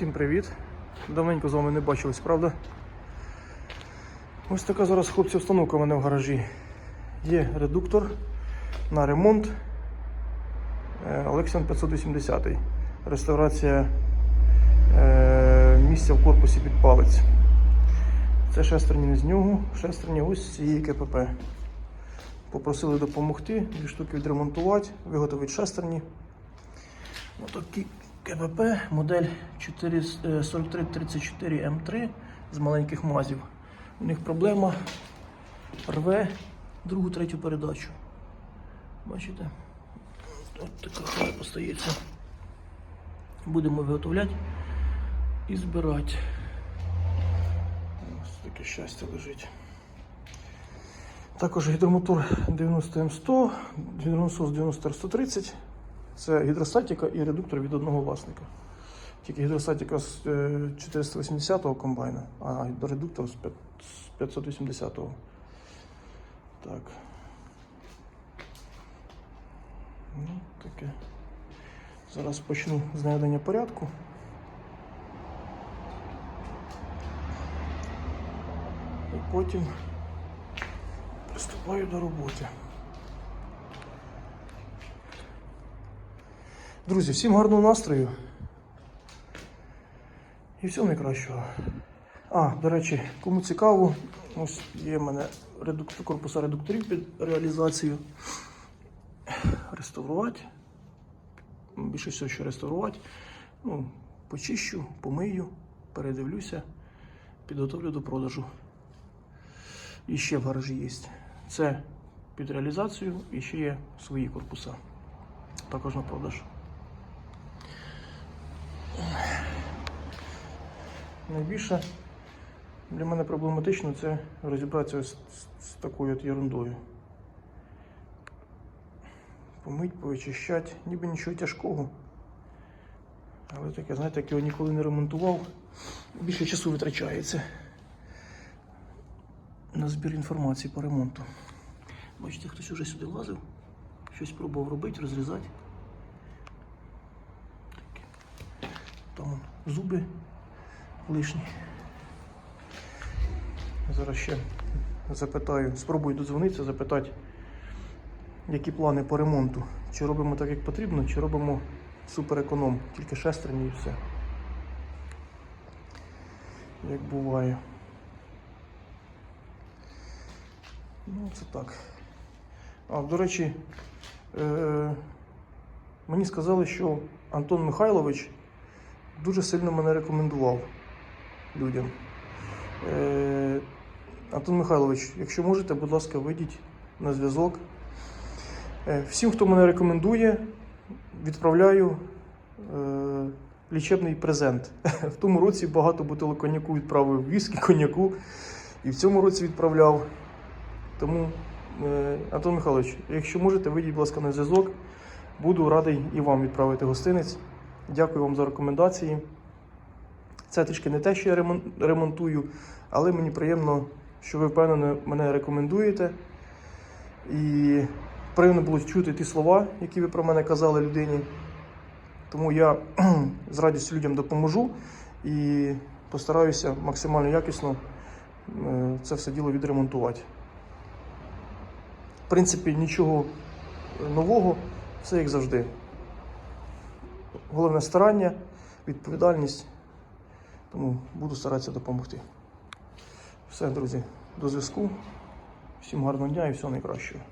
Всім привіт! Давненько з вами не бачились, правда? Ось така зараз хлопці установка у мене в гаражі. Є редуктор на ремонт е, Олексіан 580. Реставрація е, місця в корпусі під палець. Це шестерні з нього, шестерні ось з цієї КПП. Попросили допомогти, дві штуки відремонтувати, виготовити шестерні. Отакі КПП, модель 4 е, 4334 М3 з маленьких мазів. У них проблема рве другу, третю передачу. Бачите? От така хай остається. Будемо виготовляти і збирати. Ось таке щастя лежить. Також гідромотор 90 М100, гідронасос 90 130 це гідростатика і редуктор від одного власника. Тільки гідростатика з е, 480-го комбайна, а редуктор з 580-го. Так. Ну, таке. Зараз почну з наведення порядку. І потім приступаю до роботи. Друзі, всім гарного настрою. І всього найкращого. А, до речі, кому цікаво, ось є в мене редуктор, корпуса редукторів під реалізацію. Реставрувати. Більше всього, що реставрувати. Ну, почищу, помию, передивлюся, підготовлю до продажу. І ще в гаражі є. Це під реалізацію і ще є свої корпуса. Також на продаж. Найбільше для мене проблематично це розібратися з, з, такою от ерундою. Помить, повичищати, ніби нічого тяжкого. Але таке, знаєте, як його ніколи не ремонтував, більше часу витрачається на збір інформації по ремонту. Бачите, хтось уже сюди лазив, щось пробував робити, розрізати. Там зуби лишні. Зараз ще запитаю, спробую додзвонитися, запитати, які плани по ремонту. Чи робимо так, як потрібно, чи робимо супереконом, тільки шестерні і все. Як буває. Ну, це так. А, до речі, е- мені сказали, що Антон Михайлович дуже сильно мене рекомендував людям. Е, Антон Михайлович, якщо можете, будь ласка, вийдіть на зв'язок. Е, всім, хто мене рекомендує, відправляю е, лічебний презент. В тому році багато бутилок коньяку відправив віскі, коньяку, і в цьому році відправляв. Тому, е, Антон Михайлович, якщо можете, вийдіть, будь ласка, на зв'язок. Буду радий і вам відправити гостинець. Дякую вам за рекомендації. Це трішки не те, що я ремонтую, але мені приємно, що ви впевнено мене рекомендуєте. І приємно було чути ті слова, які ви про мене казали людині. Тому я з радістю людям допоможу і постараюся максимально якісно е, це все діло відремонтувати. В принципі, нічого нового, все як завжди. Головне старання, відповідальність. Тому буду старатися допомогти. Все, друзі, до зв'язку. Всім гарного дня і всього найкращого.